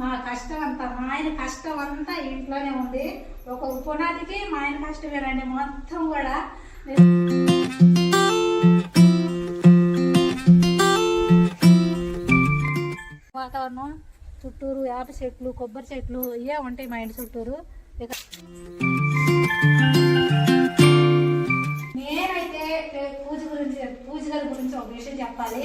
మా కష్టం అంతా మా ఆయన కష్టం అంతా ఇంట్లోనే ఉంది. ఒక పునాదికి మా ఆయన కష్టమేనండి. మొత్తం కూడా వాతావరణం చుట్టూరు వేప చెట్లు కొబ్బరి చెట్లు ఇవే ఉంటాయి మా ఇంటి చుట్టూరు. ఇక నేనైతే పూజ గురించి పూజ గారి గురించి ఒక విషయం చెప్పాలి.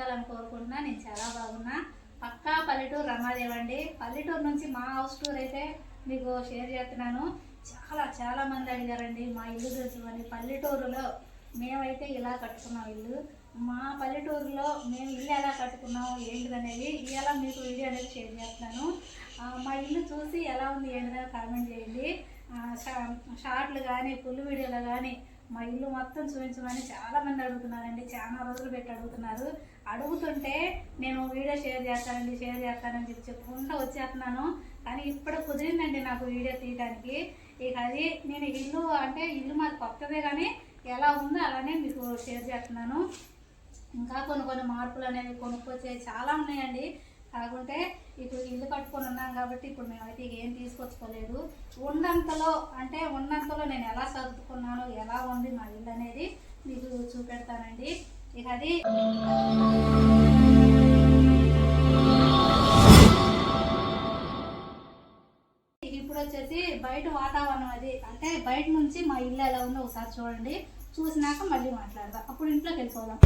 బాగుండాలని కోరుకుంటున్నా. నేను చాలా బాగున్నా. పక్కా పల్లెటూరు రమాదేవి అండి. పల్లెటూరు నుంచి మా హౌస్ టూర్ అయితే మీకు షేర్ చేస్తున్నాను. చాలా చాలా మంది అడిగారండి మా ఇల్లు తెలుసుమని పల్లెటూరులో మేమైతే ఇలా కట్టుకున్నాం ఇల్లు. మా పల్లెటూరులో మేము ఇల్లు ఎలా కట్టుకున్నాము ఏంటిదనేది ఇలా మీకు వీడియో అనేది షేర్ చేస్తున్నాను. మా ఇల్లు చూసి ఎలా ఉంది ఏంటిదని కామెంట్ చేయండి. షా- షార్ట్లు కానీ ఫుల్ వీడియోలు కానీ మా ఇల్లు మొత్తం చూపించమని చాలా మంది అడుగుతున్నారండి. చాలా రోజులు పెట్టి అడుగుతున్నారు. అడుగుతుంటే నేను వీడియో షేర్ చేస్తానండి షేర్ చేస్తానని చెప్పి చెప్పుకుంటూ వచ్చేస్తున్నాను. కానీ ఇప్పుడు కుదిరిందండి నాకు వీడియో తీయడానికి ఇక అది నేను ఇల్లు అంటే ఇల్లు మాది కొత్తదే కానీ ఎలా ఉందో అలానే మీకు షేర్ చేస్తున్నాను. ఇంకా కొన్ని కొన్ని మార్పులు అనేవి కొనుక్కొచ్చే చాలా ఉన్నాయండి. కాకుంటే ఇప్పుడు ఇల్లు కట్టుకొని ఉన్నాం కాబట్టి ఇప్పుడు మేమైతే ఇక ఏం తీసుకొచ్చుకోలేదు. ఉన్నంతలో అంటే ఉన్నంతలో నేను ఎలా సర్దుకున్నాను ఎలా ఉంది మా ఇల్లు అనేది మీకు చూపెడతానండి. ఇక అది ఇప్పుడు వచ్చేసి బయట వాతావరణం అది. అంటే బయట నుంచి మా ఇల్లు ఎలా ఉందో ఒకసారి చూడండి. చూసినాక మళ్ళీ మాట్లాడదాం. అప్పుడు ఇంట్లోకి వెళ్ళిపోదాం.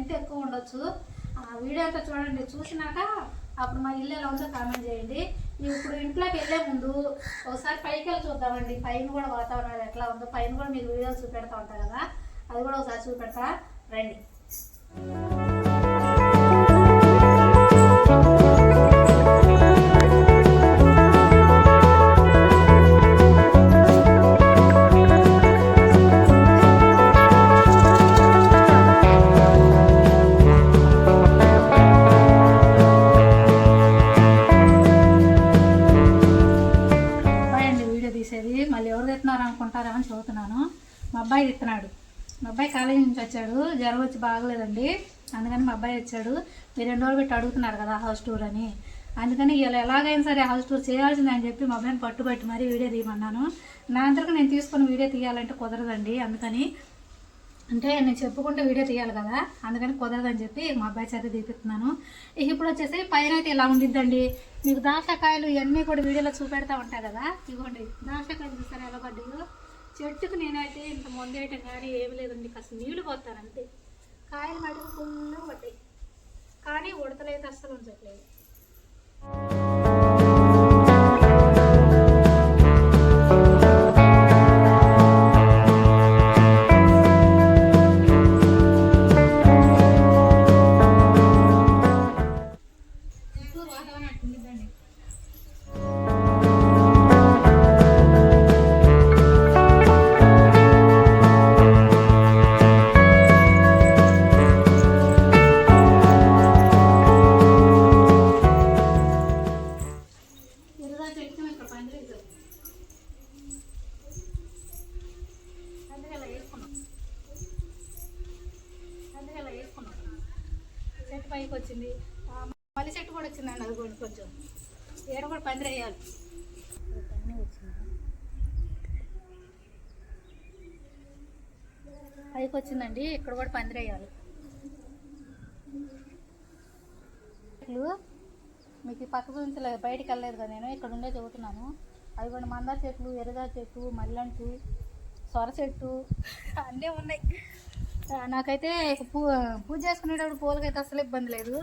లెంత్ ఎక్కువ ఉండొచ్చు. ఆ వీడియో అంతా చూడండి. చూసినాక అప్పుడు మా ఇల్లు ఎలా ఉందో కామెంట్ చేయండి. ఇప్పుడు ఇంట్లోకి వెళ్ళే ముందు ఒకసారి పైకి వెళ్ళి చూద్దామండి. పైన కూడా వాతావరణం ఎట్లా ఉందో. పైన కూడా మీకు వీడియో చూపెడతా ఉంటా కదా. అది కూడా ఒకసారి చూపెడతా. రండి. తెస్తున్నారు అని చదువుతున్నాను. మా అబ్బాయి తెస్తున్నాడు మా అబ్బాయి కాలేజీ నుంచి వచ్చాడు. జ్వరం వచ్చి బాగలేదండి. అందుకని మా అబ్బాయి వచ్చాడు. మీరు రెండు రోజులు పెట్టి అడుగుతున్నారు కదా హౌస్ టూర్ అని. అందుకని ఇలా ఎలాగైనా సరే హౌస్ టూర్ చేయాల్సిందే అని చెప్పి మా అబ్బాయిని పట్టుబట్టి మరీ వీడియో తీయమన్నాను. నా అందరికీ నేను తీసుకుని వీడియో తీయాలంటే కుదరదండి. అందుకని అంటే నేను చెప్పుకుంటే వీడియో తీయాలి కదా. అందుకని కుదరదని చెప్పి మా అబ్బాయి చేత తీపిస్తున్నాను. ఇక ఇప్పుడు వచ్చేసి పైన అయితే ఇలా ఉండిద్దండి? మీకు దాసకాయలు ఇవన్నీ కూడా వీడియోలో చూపెడతా ఉంటాయి కదా? ఇదిగోండి దాసకాయలు చూసారా ఎలా పడ్డాయో చెట్టుకు నేనైతే ఇంత ముందేయటం కానీ ఏమి లేదండి కాస్త నీళ్ళు పోతానంతే కాయలు మటుకు ఫుల్ పడ్డాయి. కానీ ఉడతలైతే అస్సలు ఉంచట్లేదు. పైకి వచ్చింది ఆ, మల్లి చెట్టు కూడా వచ్చిందండి అది కూడా కొంచెం. ఏడ కూడా పందిరి వేయాలి. పైకి వచ్చిందండి ఇక్కడ కూడా పందిరి వేయాలి. చెట్లు మీకు పక్క గురించి బయటికి వెళ్ళలేదు కదా నేను ఇక్కడ ఉండే చెబుతున్నాను అవి కొన్ని మందార చెట్లు ఎరగా చెట్టు మల్లెంటు సొర చెట్టు అన్నీ ఉన్నాయి. నాకైతే ఇక పూ పూజ చేసుకునేటప్పుడు పూలకైతే అసలు ఇబ్బంది లేదు.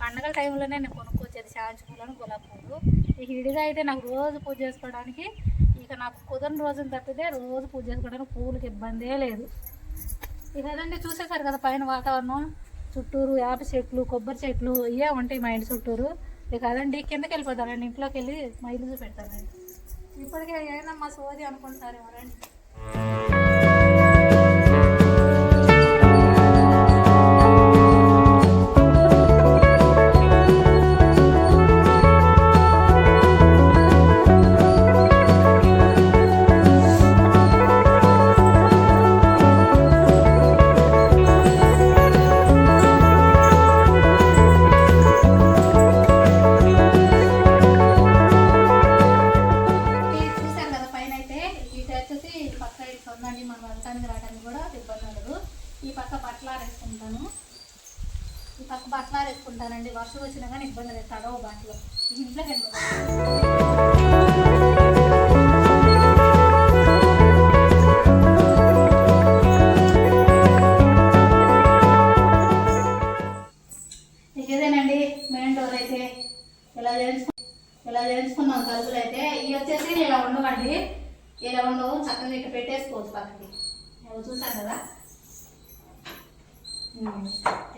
పండగల టైంలోనే నేను కొనుక్కొచ్చేది శాంతి పూలను గులాబీ పూలు. ఇక విడిగా అయితే నాకు రోజు పూజ చేసుకోవడానికి ఇక నాకు కుదరని రోజున తప్పితే రోజు పూజ చేసుకోవడానికి పూలకి ఇబ్బందే లేదు. ఇక అదండి చూసేసారు కదా పైన వాతావరణం. చుట్టూరు వేప చెట్లు కొబ్బరి చెట్లు ఇవే ఉంటాయి మా ఇంటి చుట్టూరు. ఇక అదండి కిందకి వెళ్ళిపోతానండి ఇంట్లోకి వెళ్ళి మా ఇల్లు చూపెడతానండి. ఇప్పటికే మా సోది అనుకుంటారు ఎవరండి?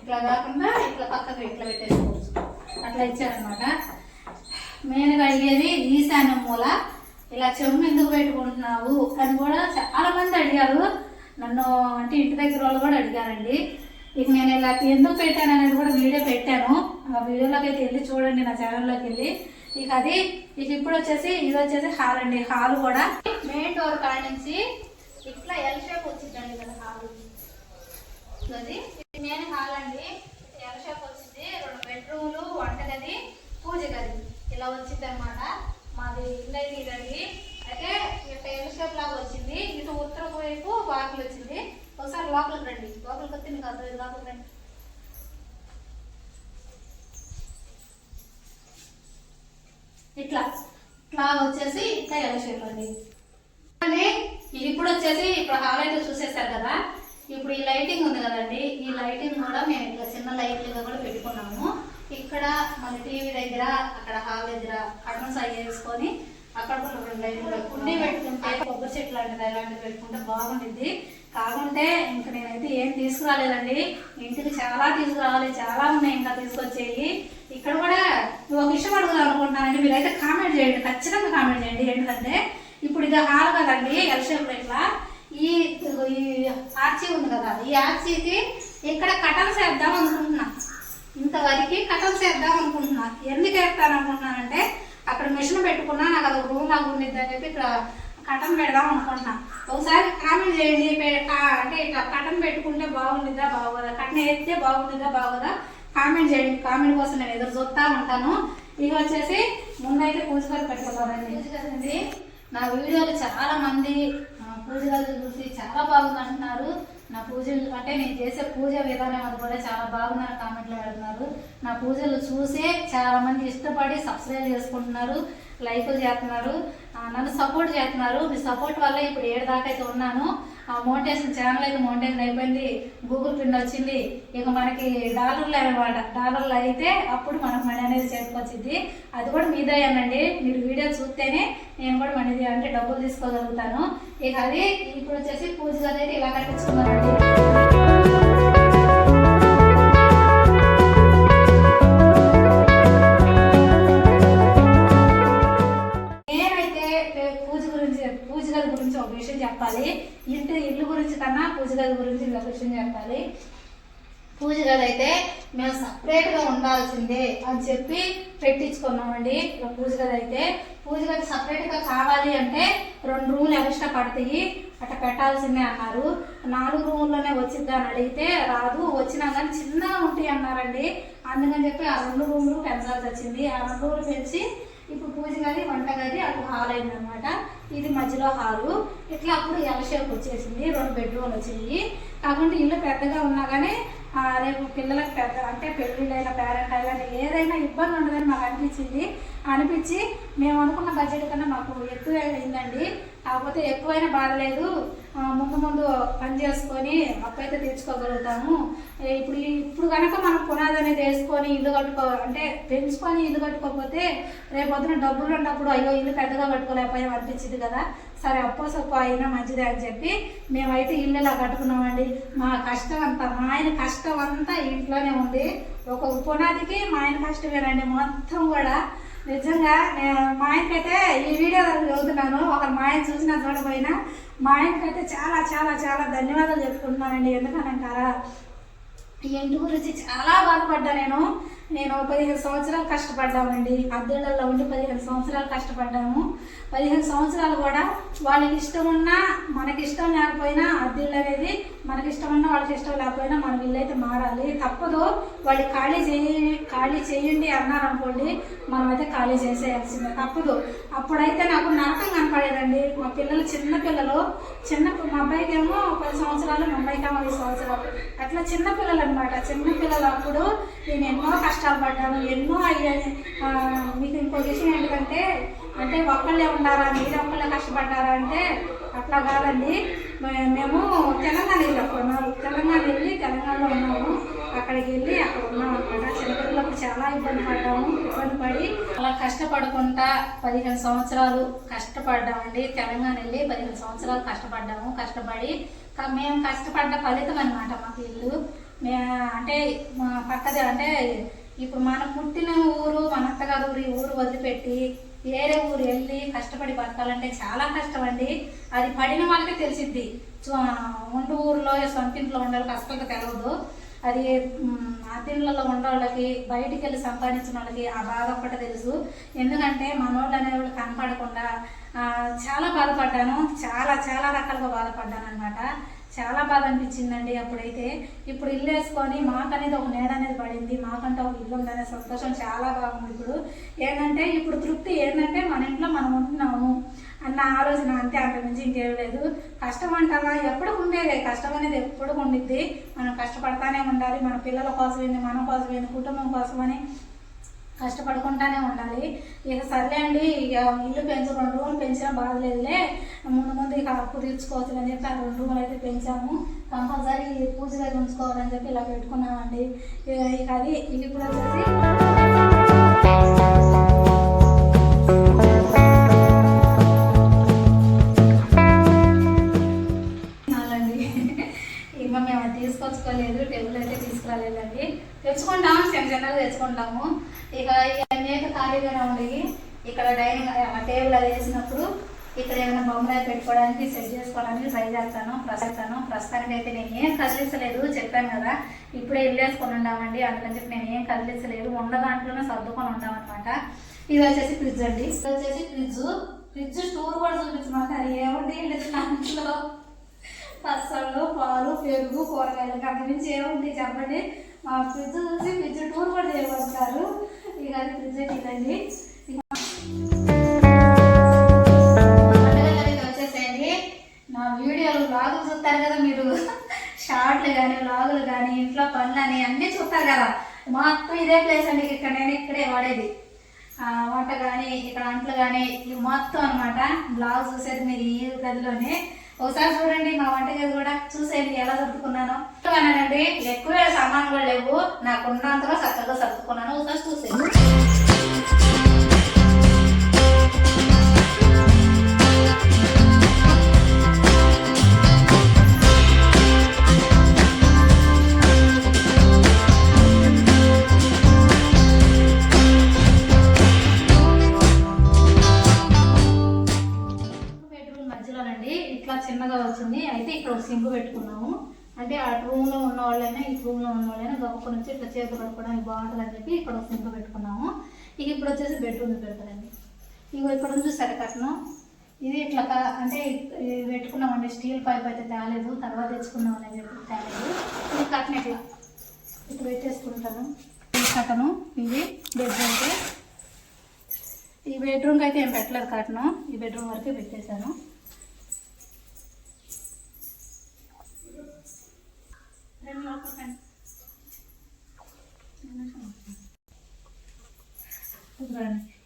ఇట్లా కాకుండా ఇట్లా పక్కకు ఇట్లా పెట్టేసుకోవచ్చు. అట్లా ఇచ్చారనమాట మెయిన్గా అడిగేది ఈశాన్య మూల. ఇలా చెమ్ము ఎందుకు పెట్టుకుంటున్నావు? అని కూడా చాలా మంది అడిగారు. నన్ను అంటే ఇంటి దగ్గర వాళ్ళు కూడా అడిగారండి. ఇక నేను ఇలా ఎందుకు పెట్టాను అనేది కూడా వీడియో పెట్టాను. ఆ వీడియోలోకి అయితే వెళ్ళి చూడండి నా ఛానల్లోకి వెళ్ళి. ఇక అది ఇక ఇప్పుడు వచ్చేసి ఇది వచ్చేసి హాల్ అండి. హాల్ కూడా మెయిన్ డోర్ కాడ నుంచి ఇట్లా ఎల్ షేప్ వచ్చిందండి కదా హాల్. అది నేను హాల్ అండి ఎల్ షాప్ వచ్చింది. రెండు బెడ్రూమ్లు వంటగది పూజ గది ఇలా వచ్చింది అనమాట మాది ఇల్లు అయితే ఇదండి. అయితే ఇట్లా ఎల్ షాప్ లాగా వచ్చింది. ఇటు ఉత్తర వైపు వాకిలు వచ్చింది. ఒకసారి లోపలికి రండి. లోపలికి వస్తే మీకు అర్థం లోపలికి రండి. ఇట్లా. ఇట్లా వచ్చేసి ఇట్లా ఎల్ షేప్ అండి. ఇది ఇప్పుడు వచ్చేసి ఇప్పుడు హాల్ అయితే చూసేసారు కదా. ఇప్పుడు ఈ లైటింగ్ ఉంది కదండి ఈ లైటింగ్ కూడా మేము ఇట్లా చిన్న లైట్లుగా కూడా పెట్టుకున్నాము. ఇక్కడ మన టీవీ దగ్గర అక్కడ హాల్ దగ్గర కర్టన్స్ అవి వేసుకొని అక్కడ కూడా రెండు లైట్లు పెట్టుకుంటే పెట్టుకుంటే కొబ్బరి చెట్లు లాంటిది అలాంటివి పెట్టుకుంటే బాగుంటుంది కాకుంటే ఇంక నేనైతే ఏం తీసుకురాలేదండి. ఇంటికి చాలా తీసుకురావాలి చాలా ఉన్నాయి ఇంకా తీసుకొచ్చేవి ఇక్కడ కూడా ఒక విషయం అడుగుదాం అనుకుంటున్నానండి. మీరైతే కామెంట్ చేయండి ఖచ్చితంగా కామెంట్ చేయండి. ఏంటంటే ఇప్పుడు ఇది హాల్ కదండి ఎల్ ఇట్లా. ఈ ఈ ఆర్చీ ఉంది కదా ఈ ఆర్చీకి ఇక్కడ కటన్స్ వేద్దాం అనుకుంటున్నా. ఇంతవరకు కటన్స్ వేద్దాం అనుకుంటున్నా. ఎందుకు వేస్తాను అనుకుంటున్నానంటే అక్కడ మిషన్ పెట్టుకున్నా నాకు అది రూమ్ లాగా ఉండిద్ది అని చెప్పి ఇక్కడ కటన్ పెడదాం అనుకుంటున్నా. ఒకసారి కామెంట్ చేయండి అంటే ఇట్లా కటన్ పెట్టుకుంటే బాగుండిద్దా బాగోదా? కటన్ వేస్తే బాగుండిద్దా బాగోదా? కామెంట్ చేయండి. కామెంట్ కోసం నేను ఎదురు చూస్తా ఉంటాను. ఇక వచ్చేసి ముందైతే పూజ పెట్టుకోవాలండి కదండి నా వీడియోలు చాలా మంది పూజ గది చూసి చాలా బాగుంది అంటున్నారు నా పూజలు అంటే నేను చేసే పూజ విధానం అది కూడా చాలా బాగున్నారు కామెంట్లో పెడుతున్నారు. నా పూజలు చూసే చాలా మంది ఇష్టపడి సబ్స్క్రైబ్ చేసుకుంటున్నారు. లైకులు చేస్తున్నారు. నన్ను సపోర్ట్ చేస్తున్నారు. మీ సపోర్ట్ వల్ల ఇప్పుడు ఏడు దాకా అయితే ఉన్నాను. ఆ మోటేషన్ ఛానల్ అయితే మోటేషన్ అయిపోయింది. గూగుల్ పిన్ వచ్చింది. ఇక మనకి డాలర్లు అనమాట డాలర్లు అయితే అప్పుడు మనకు మనీ అనేది చేసుకొచ్చింది అది కూడా మీదేనండి మీరు వీడియో చూస్తేనే నేను కూడా మనీ అంటే డబ్బులు తీసుకోగలుగుతాను. ఇక అది ఇప్పుడు వచ్చేసి పూజ అనేది అయితే ఇలా కట్టించుకున్నానండి గది గురించి ఒక విషయం చెప్పాలి. ఇంటి ఇల్లు గురించి కన్నా పూజ గది గురించి ఒక విషయం చెప్పాలి. పూజ గది అయితే మేము సపరేట్గా ఉండాల్సిందే అని చెప్పి పెట్టించుకున్నామండి. పూజ గది అయితే పూజ గది సపరేట్గా కావాలి అంటే రెండు రూములు ఎక్స్ట్రా పడతాయి. అట్లా పెట్టాల్సిందే అన్నారు. నాలుగు రూముల్లోనే వచ్చింది అని అడిగితే రాదు. వచ్చినా కానీ చిన్నగా ఉంటాయి అన్నారండి. అందుకని చెప్పి ఆ రెండు రూములు పెంచాల్సి వచ్చింది. ఆ రెండు రూములు పెంచి ఇప్పుడు పూజ గది వంట గది హాల్ అయిందనమాట ఇది మధ్యలో హాలు. ఇట్లా అప్పుడు ఎల్ షేప్ వచ్చేసింది. రెండు బెడ్రూమ్లు వచ్చాయి. కాకుండా ఇల్లు పెద్దగా ఉన్నా కానీ రేపు పిల్లలకు పెద్ద అంటే పెళ్ళిళ్ళైనా పేరెంట్ అయినా ఏదైనా ఇబ్బంది ఉండదని మాకు అనిపించింది. అనిపించి మేము అనుకున్న బడ్జెట్ కన్నా మాకు ఎక్కువ అయిందండి. కాకపోతే ఎక్కువైనా బాధ లేదు. ముందు ముందు పని చేసుకొని అప్పు అయితే తీర్చుకోగలుగుతాము ఇప్పుడు ఇప్పుడు కనుక మనం పునాది అనేది వేసుకొని ఇల్లు కట్టుకో అంటే పెంచుకొని ఇల్లు కట్టుకోకపోతే రేపు పొద్దున డబ్బులు ఉన్నప్పుడు అయ్యో ఇల్లు పెద్దగా కట్టుకోలేకపోయాం అనిపించింది కదా. సరే అప్పో సొప్ప అయినా మంచిదే అని చెప్పి మేమైతే ఇల్లు ఇలా కట్టుకున్నామండి. మా కష్టం అంతా మా ఆయన కష్టం అంతా ఇంట్లోనే ఉంది. ఒక పునాదికి మా ఆయన కష్టమేనండి మొత్తం కూడా. నిజంగా నేను మా ఆయనకైతే ఈ వీడియో చదువుతున్నాను. ఒక మా ఆయన చూసినా చూడపోయినా మా ఆయనకైతే చాలా చాలా చాలా ధన్యవాదాలు చెప్పుకుంటున్నానండి. ఎందుకనంటారా? ఈ ఇంటి గురించి చాలా బాధపడ్డా నేను. నేను పదిహేను సంవత్సరాలు కష్టపడ్డామండి. అద్దెళ్ళల్లో ఉండి పదిహేను సంవత్సరాలు కష్టపడ్డాము. పదిహేను సంవత్సరాలు కూడా వాళ్ళకి ఇష్టం ఉన్నా మనకి ఇష్టం లేకపోయినా అద్దెళ్ళు అనేది మనకి ఇష్టం ఉన్నా వాళ్ళకి ఇష్టం లేకపోయినా మన ఇల్లు అయితే మారాలి. తప్పదు వాళ్ళు ఖాళీ చేయి ఖాళీ చేయండి అన్నారు అనుకోండి మనమైతే ఖాళీ చేసేయాల్సిందే. తప్పదు. అప్పుడైతే నాకు నరకం కనపడేదండి. మా పిల్లలు చిన్న పిల్లలు చిన్న మా అబ్బాయికి ఏమో పది సంవత్సరాలు మా అమ్మాయికి ఏమో ఐదు సంవత్సరాలు. అట్లా చిన్న పిల్లలు అనమాట చిన్న పిల్లలు అప్పుడు నేను ఎన్నో కష్టాలు కష్టపడ్డాను. ఎన్నో అయ్యాయి మీకు ఇంకో విషయం ఏంటంటే అంటే ఒక్కళ్ళే ఉన్నారా మీరు ఒక్కళ్ళే కష్టపడ్డారా అంటే అట్లా కాదండి. మేము తెలంగాణ వెళ్ళాం కొన్నాళ్ళు తెలంగాణ వెళ్ళి తెలంగాణలో ఉన్నాము. అక్కడికి వెళ్ళి అక్కడ ఉన్నాం అనమాట చిన్నపిల్లలకు చాలా ఇబ్బంది పడ్డాము ఇబ్బంది పడి అలా కష్టపడకుండా పదిహేను సంవత్సరాలు కష్టపడ్డామండి. తెలంగాణ వెళ్ళి పదిహేను సంవత్సరాలు కష్టపడ్డాము కష్టపడి మేము కష్టపడ్డ ఫలితం అనమాట మాకు ఇల్లు. మే అంటే మా పక్కదే అంటే ఇప్పుడు మనం పుట్టిన ఊరు మన అత్తగారు ఊరు ఈ ఊరు వదిలిపెట్టి వేరే ఊరు వెళ్ళి కష్టపడి బతకాలంటే చాలా కష్టం అండి అది పడిన వాళ్ళకే తెలిసిద్ది. ఉండు ఊరిలో సొంత ఇంట్లో ఉండే వాళ్ళకి అసలు తెలవదు. అది అతిళ్ళలో అద్దెళ్ళలో ఉండే వాళ్ళకి బయటికి వెళ్ళి సంపాదించిన వాళ్ళకి ఆ బాధ ఒక్కటే తెలుసు. ఎందుకంటే మనోళ్ళు అనేవాళ్ళు కనపడకుండా చాలా బాధపడ్డాను. చాలా చాలా రకాలుగా బాధపడ్డాను అనమాట చాలా బాధ అనిపించిందండి అప్పుడైతే. ఇప్పుడు ఇల్లు వేసుకొని మాకనేది ఒక నేడ అనేది పడింది. మాకంటే ఒక ఇల్లు ఉందనే సంతోషం చాలా బాగుంది ఇప్పుడు. ఏంటంటే ఇప్పుడు తృప్తి ఏంటంటే మన ఇంట్లో మనం ఉంటున్నాము అన్న ఆలోచన అంతే అంత నుంచి ఇంకేం లేదు. కష్టం అంటారా? ఎప్పుడు ఉండేదే. కష్టం అనేది ఎప్పుడు ఉండిద్ది. మనం కష్టపడతానే ఉండాలి. మన పిల్లల కోసమైంది మన కోసమైంది కుటుంబం కోసమని కష్టపడుకుంటానే ఉండాలి. ఇక సర్లే అండి ఇక ఇల్లు పెంచు రెండు రూములు పెంచినా బాగలేదులే. ముందు ముందు ఇక అప్పు తీర్చుకోవచ్చు అని చెప్పి ఆ రెండు రూములు అయితే పెంచాము. కంపల్సరీ పూజ దగ్గర ఉంచుకోవాలని చెప్పి ఇలా పెట్టుకున్నామండి. ఇక- ఇక అది ఇక ఇప్పుడు వచ్చేసి మేము అది తీసుకొచ్చుకోలేదు టేబుల్ అయితే తీసుకురాలేదండి. తెచ్చుకుంటాము చిన్న చిన్నగా తెచ్చుకుంటాము. ఇక అనేక ఖాళీగానే ఉండేవి ఇక్కడ డైనింగ్ టేబుల్ అది వేసినప్పుడు ఇక్కడ ఏమైనా బొమ్మలు పెట్టుకోవడానికి సెట్ చేసుకోవడానికి ట్రై చేస్తాను ప్రస్తుతాను ప్రస్తుతానికి అయితే నేను ఏం కదిలించలేదు చెప్పాను కదా. ఇప్పుడే వెళ్ళేసుకొని ఉన్నామండి అందుకని చెప్పి నేను ఏం కదిలించలేదు. ఉన్న దాంట్లోనే సర్దుకొని ఉంటామన్నమాట. ఇది వచ్చేసి ఫ్రిడ్జ్ అండి. ఇది వచ్చేసి ఫ్రిడ్జ్. ఫ్రిడ్జ్ స్టోర్ కూడా చూపించమాట అది ఏముంది? దాంట్లో? పచ్చళ్ళు పాలు పెరుగు కూరగాయలు. అంతమించి ఏముంది చెప్పండి? ఫ్రిడ్జ్ చూసి ఫ్రిడ్జ్ టూర్ కూడా చేయమంటారు. ఇక అది ఫ్రిడ్జ్ తినండి. వచ్చేసేయండి. నా వీడియోలు బ్లాగులు చూస్తారు కదా మీరు. షార్ట్లు కానీ బ్లాగులు కానీ ఇంట్లో పనులు అని అన్నీ చూస్తారు కదా. మొత్తం ఇదే ప్లేస్ అండి. ఇక్కడ నేను ఇక్కడే వాడేది. వంట కానీ ఇక్కడ అంట్లు కానీ మొత్తం అనమాట బ్లాగ్ చూసేది మీరు ఈ గదిలోనే. ఒకసారి చూడండి మా వంట గది కూడా చూసేయండి ఎలా సర్దుకున్నాను. అనండి ఎక్కువ సామాన్లు లేవు. నాకు ఉన్నంతలో చక్కగా సర్దుకున్నాను. ఒకసారి చూసేయండి. ఇక్కడ ఉంది చూసారు కట్నం. ఇది ఇట్లా కా- అంటే పెట్టుకున్నామండి స్టీల్ పైప్ అయితే తేలేదు తర్వాత తెచ్చుకున్నాం అనేది తేలేదు. ఇది కట్న ఇట్లా. ఇట్లా పెట్టేసుకుంటాను. ఈ కటను ఇది బెడ్రూమ్కి ఈ బెడ్రూమ్కి అయితే ఏం పెట్టలేదు కట్నం. ఈ బెడ్రూమ్ వరకే పెట్టేశాను.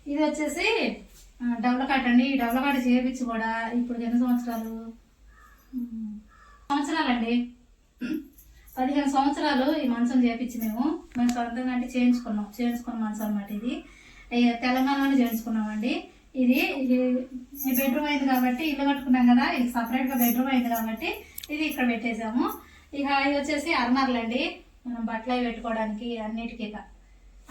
ఇది వచ్చేసి డబుల్ కాట్ అండి ఈ డబుల్ కాట్ చేయించి కూడా ఇప్పుడు ఎన్ని సంవత్సరాలు? సంవత్సరాలండి. పదిహేను సంవత్సరాలు ఈ మంచం చేపించి మేము. మేము సొంతంగా అంటే చేయించుకున్నాం. చేయించుకున్న మంచం అనమాట ఇది. ఈ తెలంగాణలోనే చేయించుకున్నామండి. ఇది ఇది బెడ్రూమ్ అయింది కాబట్టి ఇల్లు కట్టుకున్నాం కదా ఇది సపరేట్గా బెడ్రూమ్ అయింది కాబట్టి ఇది ఇక్కడ పెట్టేసాము ఇక ఇది వచ్చేసి అర్మర్లు అండి మనం బట్టలు అవి పెట్టుకోవడానికి అన్నిటికీ ఇక.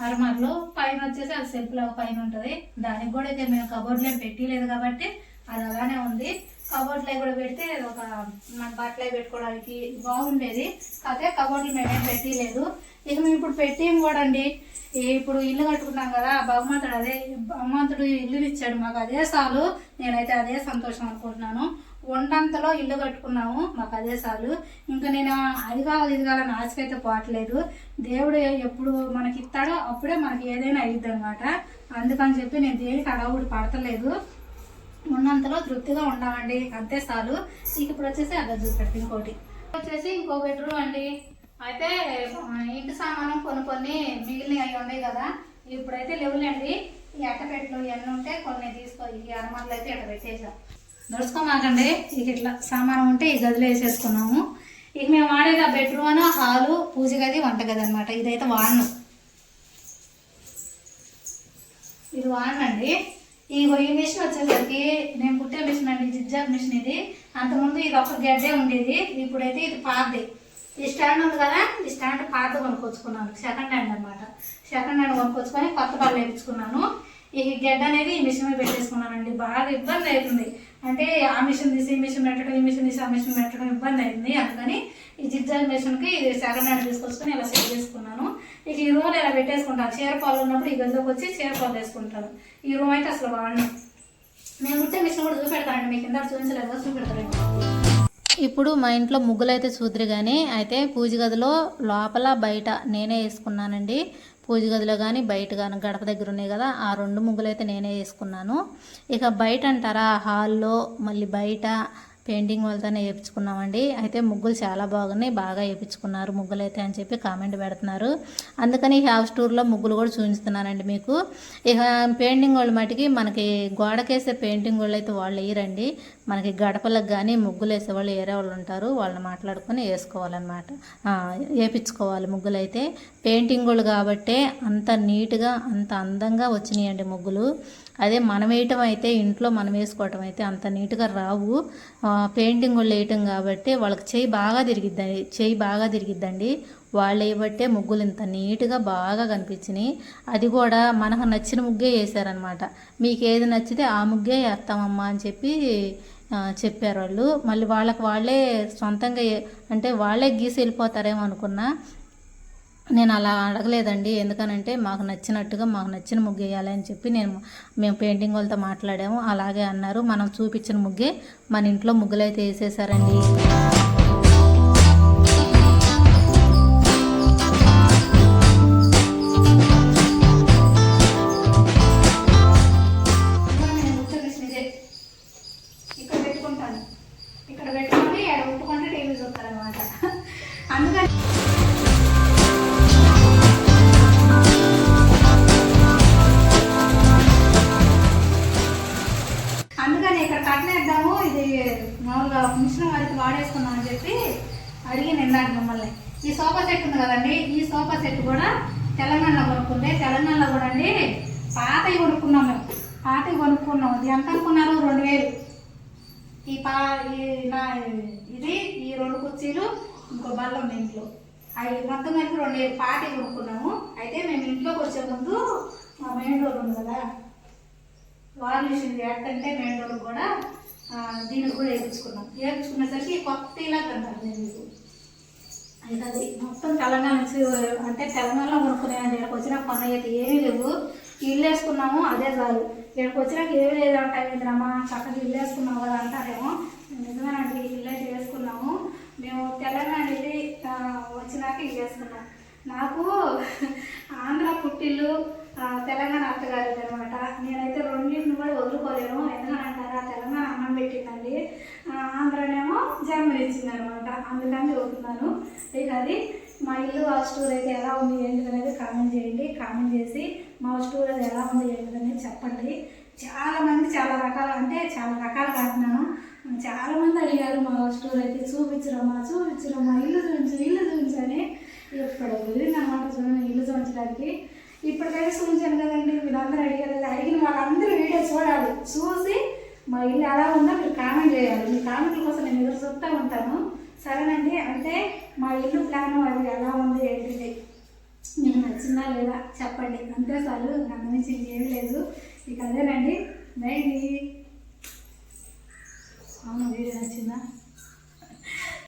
అర్మర్లు పైన వచ్చేసి అది సెల్ఫ్ లాగా పైన ఉంటుంది. దానికి కూడా అయితే మేము కబోర్డ్లో ఏం పెట్టలేదు కాబట్టి అది అలానే ఉంది. కబోర్డ్లో కూడా పెడితే ఒక మన బట్టలు పెట్టుకోవడానికి బాగుండేది. కాకపోతే కబోర్డ్లు మేమేం పెట్టలేదు. ఇక మేము ఇప్పుడు పెట్టేం కూడా అండి. ఇప్పుడు ఇల్లు కట్టుకున్నాం కదా భగవంతుడు అదే భగవంతుడు ఇల్లు ఇచ్చాడు మాకు. అదే చాలు. నేనైతే అదే సంతోషం అనుకుంటున్నాను. వండంతలో ఇల్లు కట్టుకున్నాము మాకు అదే చాలు ఇంకా నేను అది కావాలి ఇది కావాలని ఆశకైతే పోవట్లేదు. దేవుడు ఎప్పుడు మనకి ఇస్తాడో అప్పుడే మనకి ఏదైనా అయ్యిద్ది అనమాట అందుకని చెప్పి నేను దేనికి అడవుడు పడతలేదు. ఉన్నంతలో తృప్తిగా ఉండాలండి. అంతే చాలు. ఇక ఇప్పుడు వచ్చేసి అక్కడ చూపెట్టి ఇంకోటి. వచ్చేసి ఇంకో బెడ్రూమ్ అండి. అయితే ఇంటి సామానం కొన్ని కొన్ని మిగిలినవి అవి ఉన్నాయి కదా. ఇప్పుడైతే లేవులేండి. ఈ అట్టపెట్లు ఇవన్నీ ఉంటే కొన్ని తీసుకో. ఈ అరమర్లు అయితే ఇక్కడ పెట్టేసాం. నడుచుకోమాకండి ఇక ఇట్లా సామానం ఉంటే ఈ గదిలో వేసేసుకున్నాము. ఇక మేము వాడేది ఆ బెడ్రూమ్ అని హాలు పూజ గది వంట గది అనమాట ఇదైతే వాడను. ఇది వాడనండి. ఈ ఈ మిషన్ వచ్చేసరికి నేను కుట్టే మిషన్ అండి జిగ్జాగ్ మిషన్ ఇది. అంతకుముందు ఇది ఒక గడ్డే ఉండేది. ఇప్పుడైతే ఇది పాతది. ఈ స్టాండ్ ఉంది కదా ఈ స్టాండ్ పాత కొనుక్కొచ్చుకున్నాను. సెకండ్ హ్యాండ్ అనమాట సెకండ్ హ్యాండ్ కొనుక్కొచ్చుకొని కొత్త పళ్ళు వేయించుకున్నాను. ఈ గడ్డ అనేది ఈ మిషన్ మీద పెట్టేసుకున్నానండి. బాగా ఇబ్బంది అవుతుంది. అంటే ఆ మిషన్ తీసి ఈ మిషన్ పెట్టడం ఈ మిషన్ తీసి ఆ మిషన్ పెట్టడం ఇబ్బంది అయింది. అందుకని ఈ జిగ్జాగ్ మిషన్కి ఇది సెకండ్ హ్యాండ్ తీసుకొచ్చుకొని ఇలా సెట్ చేసుకున్నాను. ఇక ఈ రూమ్ ఇలా పెట్టేసుకుంటాను. చీరపాలు ఉన్నప్పుడు ఈ గదిలోకి వచ్చి చీరపాలు వేసుకుంటాను. ఈ రూమ్ అయితే అసలు వాడను. నేను కుట్టే మిషన్ కూడా చూపెడతానండి. మీకు కింద చూపించలేదు చూపెడతాను ఇప్పుడు మా ఇంట్లో ముగ్గులు అయితే చూద్దరు కానీ అయితే పూజ గదిలో లోపల బయట నేనే వేసుకున్నానండి. పూజ గదిలో కానీ బయట కానీ గడప దగ్గర ఉన్నాయి కదా ఆ రెండు ముగ్గులు అయితే నేనే వేసుకున్నాను. ఇక బయట అంటారా హాల్లో మళ్ళీ బయట పెయింటింగ్ వాళ్ళతోనే వేయించుకున్నామండి. అయితే ముగ్గులు చాలా బాగున్నాయి. బాగా వేయించుకున్నారు. ముగ్గులు అయితే అని చెప్పి కామెంట్ పెడుతున్నారు. అందుకని ఈ హౌస్ టూర్లో ముగ్గులు కూడా చూపిస్తున్నానండి మీకు. ఇక పెయింటింగ్ వాళ్ళు మటుకి మనకి గోడకేసే పెయింటింగ్ వాళ్ళు అయితే వాళ్ళు వేయరండి. మనకి గడపలకు కానీ ముగ్గులు వేసే వాళ్ళు వేరే వాళ్ళు ఉంటారు. వాళ్ళని మాట్లాడుకొని వేసుకోవాలన్నమాట. వేయించుకోవాలి వేపించుకోవాలి ముగ్గులు అయితే పెయింటింగ్ వాళ్ళు కాబట్టే అంత నీట్గా అంత అందంగా వచ్చినాయండి ముగ్గులు. అదే మనం వేయటం అయితే ఇంట్లో మనం వేసుకోవటం అయితే అంత నీట్గా రావు. పెయింటింగ్ వాళ్ళు వేయటం కాబట్టి వాళ్ళకి చేయి బాగా తిరిగిద్దండి చేయి బాగా తిరిగిద్దండి. వాళ్ళు వేయబట్టే ముగ్గులు ఇంత నీట్గా బాగా కనిపించినాయి. అది కూడా మనకు నచ్చిన ముగ్గే వేసారనమాట మీకు ఏది నచ్చితే ఆ ముగ్గే వేస్తామమ్మా అని చెప్పి చెప్పారు వాళ్ళు. మళ్ళీ వాళ్ళకి వాళ్ళే సొంతంగా అంటే వాళ్ళే గీసి వెళ్ళిపోతారేమో అనుకున్నా. నేను అలా అడగలేదండి. ఎందుకనంటే మాకు నచ్చినట్టుగా మాకు నచ్చిన ముగ్గు వేయాలి అని చెప్పి నేను మేము పెయింటింగ్ వాళ్ళతో మాట్లాడాము. అలాగే అన్నారు. మనం చూపించిన ముగ్గే మన ఇంట్లో ముగ్గులు అయితే వేసేసారండి. ఇక్కడ పెట్టుకొని టీవీ అందుకని అడిగి నిన్నాడు మమ్మల్ని. ఈ సోఫా సెట్ ఉంది కదండి ఈ సోఫా సెట్ కూడా తెలంగాణలో కొనుక్కుంటే తెలంగాణలో కూడా అండి పాతవి కొనుక్కున్నాం మేము. పాతవి కొనుక్కున్నాం. ఇది ఎంత అనుకున్నారు? రెండు వేలు. ఈ పా ఈ నా ఇది ఈ రెండు కుర్చీలు ఇంకో బల్ల ఉంది ఇంట్లో. అవి మొత్తం కలిపి రెండు వేలు. పాతవి కొనుక్కున్నాము. అయితే మేము ఇంట్లోకి వచ్చే ముందు మా మెయిన్ డోర్ ఉంది కదా వాల్ మిషన్ ఎట్టంటే మెయిన్ డోర్ కూడా దీన్ని దీనికి కూడా వేయించుకున్నాం. వేయించుకునేసరికి కొత్త ఇలా అంటారు నేను మీకు. అయితే అది మొత్తం తెలంగాణ నుంచి అంటే తెలంగాణలో కొనుక్కునే ఇక్కడికి వచ్చినా పని అయితే ఏమీ లేవు. ఇల్లు వేసుకున్నాము అదే చాలు. ఇక్కడికి వచ్చినాక ఏమి లేదు అంటామా చక్కగా ఇల్లు వేసుకున్నావు కదా అంటారేమో. నిజమేనండి ఇల్లు అయితే వేసుకున్నాము. మేము తెలంగాణ వెళ్ళి వచ్చినాక ఇల్లు వేసుకున్నాం. నాకు ఆంధ్ర పుట్టిల్లు తెలంగాణ అత్తగారు అనమాట నేనైతే రెండింటిని కూడా వదులుకోలేను. ఎందుకని అంటారా తెలంగాణ అన్నం పెట్టిందండి. ఆంధ్రనేమో జర్మనీ ఇచ్చింది అనమాట అందుకని చదువుతున్నాను ఇక అది మా ఇల్లు ఆ స్టోర్ అయితే ఎలా ఉంది ఏంటి అనేది కామెంట్ చేయండి. కామెంట్ చేసి మా స్టోర్ అది ఎలా ఉంది ఏంటి అనేది చెప్పండి చాలామంది చాలా రకాల అంటే చాలా రకాలు అంటున్నాను చాలామంది అడిగారు మా స్టోర్ అయితే చూపించరమ్మా చూపించరమ్మా ఇల్లు చూపించు ఇల్లు చూపించని ఇప్పుడు వెళ్ళింది అనమాట చూడండి ఇల్లు చూపించడానికి. ఇప్పటికైనా చూశాను కదండి మీరందరూ అడిగారు కదా అడిగిన వాళ్ళందరూ వీడియో చూడాలి. చూసి మా ఇల్లు ఎలా ఉందో మీరు కామెంట్ చేయాలి. మీ కామెంట్ల కోసం నేను ఎదురు చూస్తూ ఉంటాను. సరేనండి అంటే మా ఇల్లు ప్లాన్ అది ఎలా ఉంది ఏంటిది? మీకు నచ్చిందా లేదా చెప్పండి. అంతే చాలు నన్ను మించి ఏం లేదు. ఇక అదేనండి నైన్ అవును వీడియో నచ్చిందా?